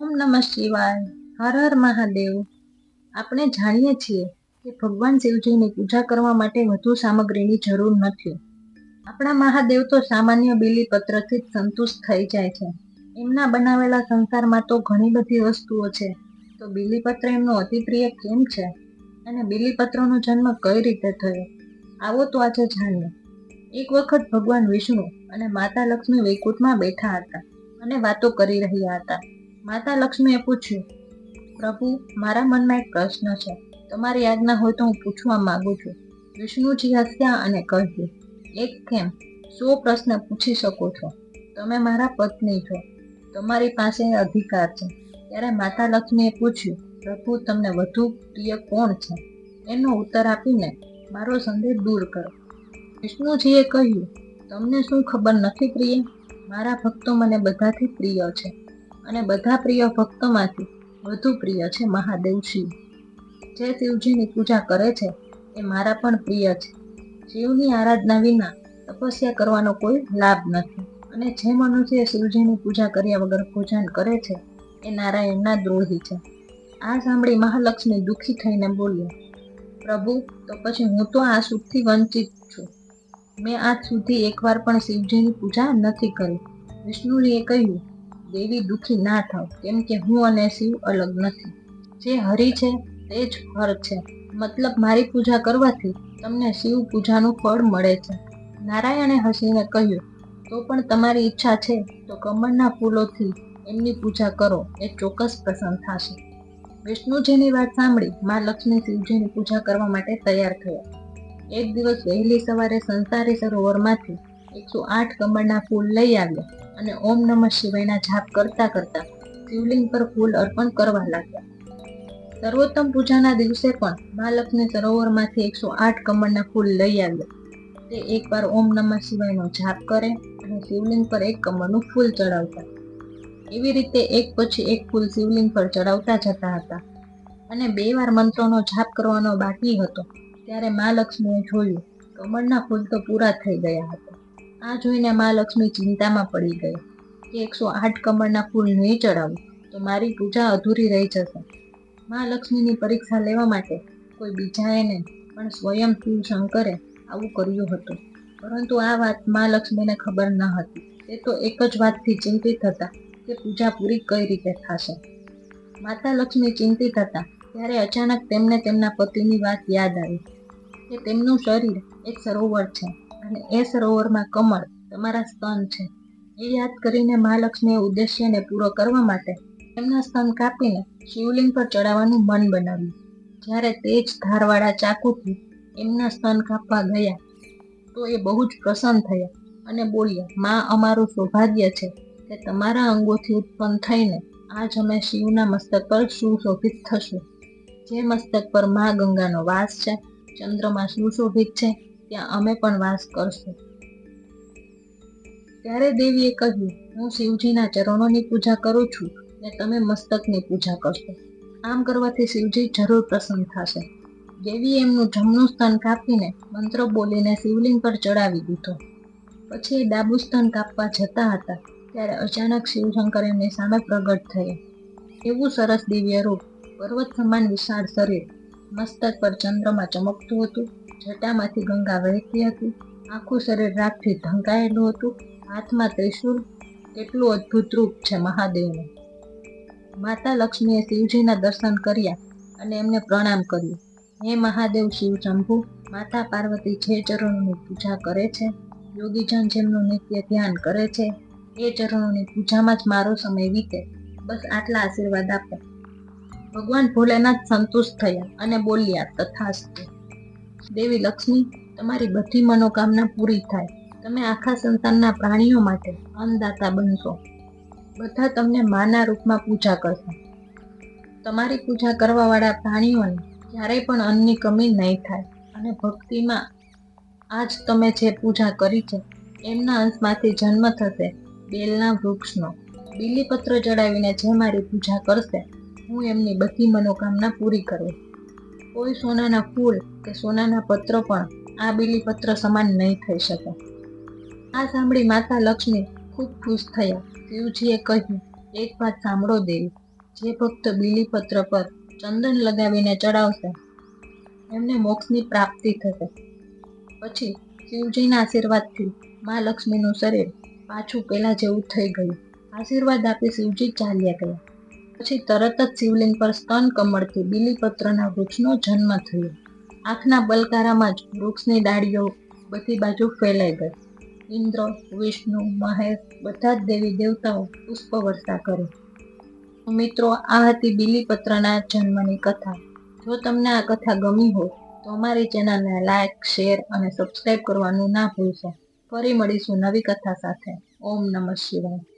ઓમ નમઃ શિવાય. હર હર મહાદેવ. આપણે જાણીએ છીએ કે ભગવાન શિવજીની પૂજા કરવા માટે વધુ સામગ્રીની જરૂર નથી. આપણા મહાદેવ તો સામાન્ય બિલીપત્રથી જ સંતુષ્ટ થઈ જાય છે. એમના બનાવેલા સંસારમાં તો ઘણી બધી વસ્તુઓ છે. તો બિલીપત્ર એમનો અતિપ્રિય કેમ છે? અને બિલીપત્રનો જન્મ કઈ રીતે થયો? આવો તો આજે જાણીએ. એક વખત ભગવાન વિષ્ણુ અને માતા લક્ષ્મી વૈકુંઠમાં બેઠા હતા અને વાતો કરી રહ્યા હતા. માતા લક્ષ્મીએ પૂછ્યું, પ્રભુ, મારા મનમાં એક પ્રશ્ન છે. તમારી આજ્ઞા હોય તો હું પૂછવા માંગુ છું. વિષ્ણુજી હસ્યા અને કહ્યું, એક કેમ? સો પ્રશ્ન પૂછી શકો છો. તમે મારા પત્ની છો. તમારી પાસે અધિકાર છે. ત્યારે માતા લક્ષ્મીએ પૂછ્યું, પ્રભુ, તમને વધુ પ્રિય કોણ છે? એનો ઉત્તર આપીને, મારો સંદેહ દૂર કરો. વિષ્ણુજીએ કહ્યું, તમને શું ખબર નથી પ્રિય? મારા ભક્તો મને બધાથી પ્રિય છે. અને બધા પ્રિય ભક્તોમાંથી વધુ પ્રિય છે મહાદેવ શિવ જે શિવજીની પૂજા કરે છે, એ મારા પણ પ્રિય છે. શિવની આરાધના વિના તપસ્યા કરવાનો કોઈ લાભ નથી. અને જે મનુષ્ય શિવજીની પૂજા કર્યા વગર ભોજન કરે છે, એ નારાયણના દ્રોહી છે. આ સાંભળી મહાલક્ષ્મી દુઃખી થઈને બોલ્યા, પ્રભુ, તો પછી હું તો આ સુખથી વંચિત છું. મેં આજ સુધી એકવાર પણ શિવજીની પૂજા નથી કરી. વિષ્ણુજીએ કહ્યું દેવી દુઃખી ના થાવ, કેમ કે હું અને શિવ અલગ નથી. જે હરિ છે, તે જ હર છે. મતલબ મારી પૂજા કરવાથી તમને શિવ પૂજાનું ફળ મળે છે. નારાયણે હસીને કહ્યું, તો પણ તમારી ઈચ્છા છે, તો કમળના ફૂલોથી એમની પૂજા કરો, એ ચોક્કસ પ્રસન્ન થશે. વિષ્ણુજીની વાત સાંભળી મા લક્ષ્મી શિવજીની પૂજા કરવા માટે તૈયાર થયા. એક દિવસ વહેલી સવારે સંસારી સરોવરમાંથી એકસો આઠ કમળના ફૂલ લઈ આવ્યા. અને ઓમ નમઃ શિવાયના જાપ કરતા કરતા શિવલિંગ પર ફૂલ અર્પણ કરવા લાગ્યા. સર્વોત્તમ પૂજાના દિવસે પણ બાલકને સરોવરમાંથી એકસો આઠ કમળના ફૂલ લઈ આવ્યા. તે એકવાર ઓમ નમઃ શિવાયનો જાપ કરે અને શિવલિંગ પર એક કમળનું ફૂલ ચડાવતા. એવી રીતે એક પછી એક ફૂલ શિવલિંગ પર ચડાવતા જતા હતા. અને બે વાર મંત્રોનો જાપ કરવાનો બાકી હતો. ત્યારે મા લક્ષ્મીએ જોયું, કમળના ફૂલ તો પૂરા થઈ ગયા હતા. આ જોઈને મા લક્ષ્મી ચિંતામાં પડી ગઈ. કે એકસો આઠ કમળના ફૂલ નહીં ચડાવું, તો મારી પૂજા અધૂરી રહી જશે. મા લક્ષ્મીની પરીક્ષા લેવા માટે કોઈ બીજાએ નહીં, પણ સ્વયં શંકરે આવું કર્યું હતું. પરંતુ આ વાત મા લક્ષ્મીને ખબર ન હતી. તે તો એક જ વાતથી ચિંતિત હતા કે પૂજા પૂરી કઈ રીતે થશે. માતા લક્ષ્મી ચિંતિત હતા ત્યારે અચાનક તેમને તેમના પતિની વાત યાદ આવી, કે તેમનું શરીર એક સરોવર છે. અને એ સરોવરમાં કમળ, તમારા સ્તન છે. એ યાદ કરીને મહાલક્ષ્મી ઉદ્દેશ્યને પૂરો કરવા માટે એમના સ્તન કાપીને શિવલિંગ પર ચડાવવાનું મન બનાવ્યું. જ્યારે તે જ ધારવાળા ચાકુથી એમના સ્તન કાપવા ગયા, તો એ બહુ જ પ્રસન્ન થયા અને બોલ્યા, માં, અમારું સૌભાગ્ય છે કે તમારા અંગોથી ઉત્પન્ન થઈને આજ અમે શિવના મસ્તક પર સુશોભિત થશું. જે મસ્તક પર મા ગંગાનો વાસ છે, ચંદ્રમાં સુશોભિત છે ત્યાં અમે પણ વાસ કરશું. ત્યારે દેવીએ કહ્યું, હું શિવજીના ચરણોની પૂજા કરું છું ને તમે મસ્તકની પૂજા કરશો. આમ કરવાથી શિવજી જરૂર પ્રસન્ન થશે. દેવીએ એમનું જમણું સ્તન કાપીને મંત્ર બોલીને શિવલિંગ પર ચડાવી દીધો. પછી એ ડાબુ સ્તન કાપવા જતા હતા, ત્યારે અચાનક શિવશંકર એમની સામે પ્રગટ થયા. એવું સરસ દિવ્ય રૂપ, પર્વત સમાન વિશાળ શરીર, મસ્તક પર ચંદ્રમાં ચમકતું હતું. જટામાંથી ગંગા વહેતી હતી. આખું શરીર રાખથી ઢંકાયેલું હતું. હાથમાં ત્રિશુલ કેટલું અદ્ભુત રૂપ છે મહાદેવનું. માતા લક્ષ્મીએ શિવજીના દર્શન કર્યા અને એમને પ્રણામ કર્યું. હે મહાદેવ શિવ શંભુ, માતા પાર્વતી જે ચરણોની પૂજા કરે છે, યોગીજન જેમનું નિત્ય ધ્યાન કરે છે, એ ચરણોની પૂજામાં જ મારો સમય વીતે. બસ આટલા આશીર્વાદ આપો. ભગવાન ભોલેનાથ સંતુષ્ટ થયા અને બોલ્યા, તથાસ્તુ. દેવી લક્ષ્મી, તમારી બધી મનોકામના પૂરી થાય. તમે આખા સંતાનના પ્રાણીઓ માટે અન્નદાતા બનશો. બધા તમને માના રૂપમાં પૂજા કરશે. તમારી પૂજા કરવાવાળા પ્રાણીઓને ક્યારેય પણ અન્નની કમી નહીં થાય અને ભક્તિમાં આજ તમે જે પૂજા કરી છે, એમના અંશમાંથી જન્મ થશે બેલના વૃક્ષનો. બીલીપત્ર ચડાવીને જે મારી પૂજા કરશે, હું એમની બધી મનોકામના પૂરી કરું. કોઈ સોનાના ફૂલ કે સોનાના પત્ર પણ આ બીલીપત્ર સમાન નહીં થઈ શકે. આ સાંભળી માતા લક્ષ્મી ખૂબ ખુશ થયા. શિવજીએ કહ્યું, એક વાત સાંભળો દેવી. જે ભક્ત બીલીપત્ર પર ચંદન લગાવીને ચડાવશે, એમને મોક્ષની પ્રાપ્તિ થશે. પછી શિવજીના આશીર્વાદથી મા લક્ષ્મીનું શરીર પાછું પહેલાં જેવું થઈ ગયું. આશીર્વાદ આપી શિવજી ચાલ્યા ગયા. પછી તરત જ શિવલિંગ પર સ્તન કમળથી બીલીપત્રના વૃક્ષનો જન્મ થયો. આંખના બલકારામાં જ વૃક્ષની ડાળીઓ બધી બાજુ ફેલાઈ ગઈ. ઇન્દ્ર, વિષ્ણુ મહેશ બધા જ દેવી દેવતાઓ પુષ્પ વર્ષા કરે. મિત્રો, આ હતી બીલીપત્રના જન્મની કથા. જો તમને આ કથા ગમી હોય, તો અમારી ચેનલને લાઇક શેર અને સબસ્ક્રાઈબ કરવાનું ના ભૂલશો. ફરી મળીશું નવી કથા સાથે. ઓમ નમઃ શિવાય.